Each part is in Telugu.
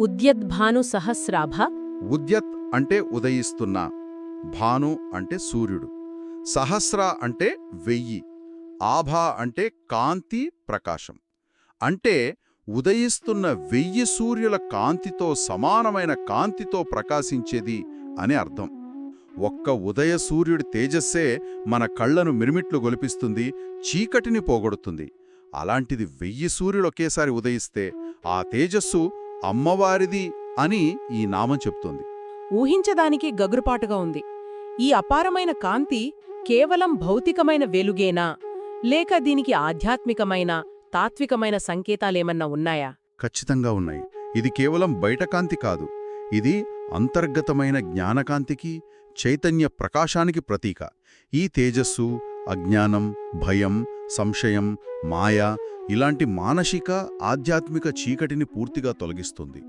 ఉద్యద్భాను సహస్రాభ. ఉద్యత్ అంటే ఉదయిస్తున్న భాను అంటే సూర్యుడు. సహస్ర అంటే వెయ్యి ఆభ అంటే కాంతి ప్రకాశం. అంటే ఉదయిస్తున్న వెయ్యి సూర్యుల కాంతితో సమానమైన కాంతితో ప్రకాశించేది అని అర్థం. ఒక్క ఉదయ సూర్యుడి తేజస్సే మన కళ్ళను మిరుమిట్లు గొలిపిస్తుంది చీకటిని పోగొడుతుంది. అలాంటిది వెయ్యి సూర్యుడు ఒకేసారి ఉదయిస్తే ఆ తేజస్సు అమ్మవారిది అని ఈ నామం చెప్తోంది. ఊహించదానికి గగురుపాటుగా ఉంది. ఈ అపారమైన కాంతి కేవలం భౌతికమైన వెలుగేనా? లేక దీనికి ఆధ్యాత్మికమైన తాత్వికమైన సంకేతాలేమన్నా ఉన్నాయా? ఖచ్చితంగా ఉన్నాయి. ఇది కేవలం బయట కాంతి కాదు. ఇది అంతర్గతమైన జ్ఞానకాంతికి చైతన్య ప్రకాశానికి ప్రతీక. ఈ తేజస్సు అజ్ఞానం భయం సంశయం మాయ ఇలాంటి మానసిక ఆధ్యాత్మిక చీకటిని పూర్తిగా తొలగిస్తుంది.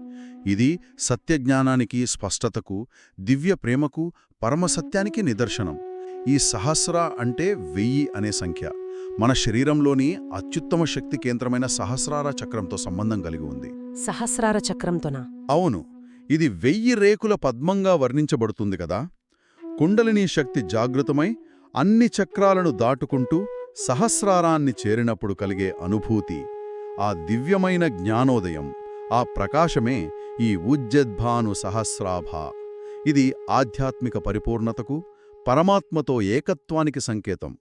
ఇది సత్యజ్ఞానానికి స్పష్టతకు దివ్య ప్రేమకు పరమసత్యానికి నిదర్శనం. ఈ సహస్ర అంటే వెయ్యి అనే సంఖ్య. మన శరీరంలోని అత్యుత్తమ శక్తి కేంద్రమైన సహస్రార చక్రంతో సంబంధం కలిగి ఉంది. సహస్రార చక్రంతోనా? అవును. ఇది వెయ్యి రేకుల పద్మంగా వర్ణించబడుతుంది కదా. కుండలిని శక్తి జాగృతమై అన్ని చక్రాలను దాటుకుంటూ సహస్రారాన్ని చేరినప్పుడు కలిగే అనుభూతి ఆ దివ్యమైన జ్ఞానోదయం ఆ ప్రకాశమే ఈ ఉజ్జద్భాను సహస్రాభ. ఇది ఆధ్యాత్మిక పరిపూర్ణతకు పరమాత్మతో ఏకత్వానికి సంకేతం.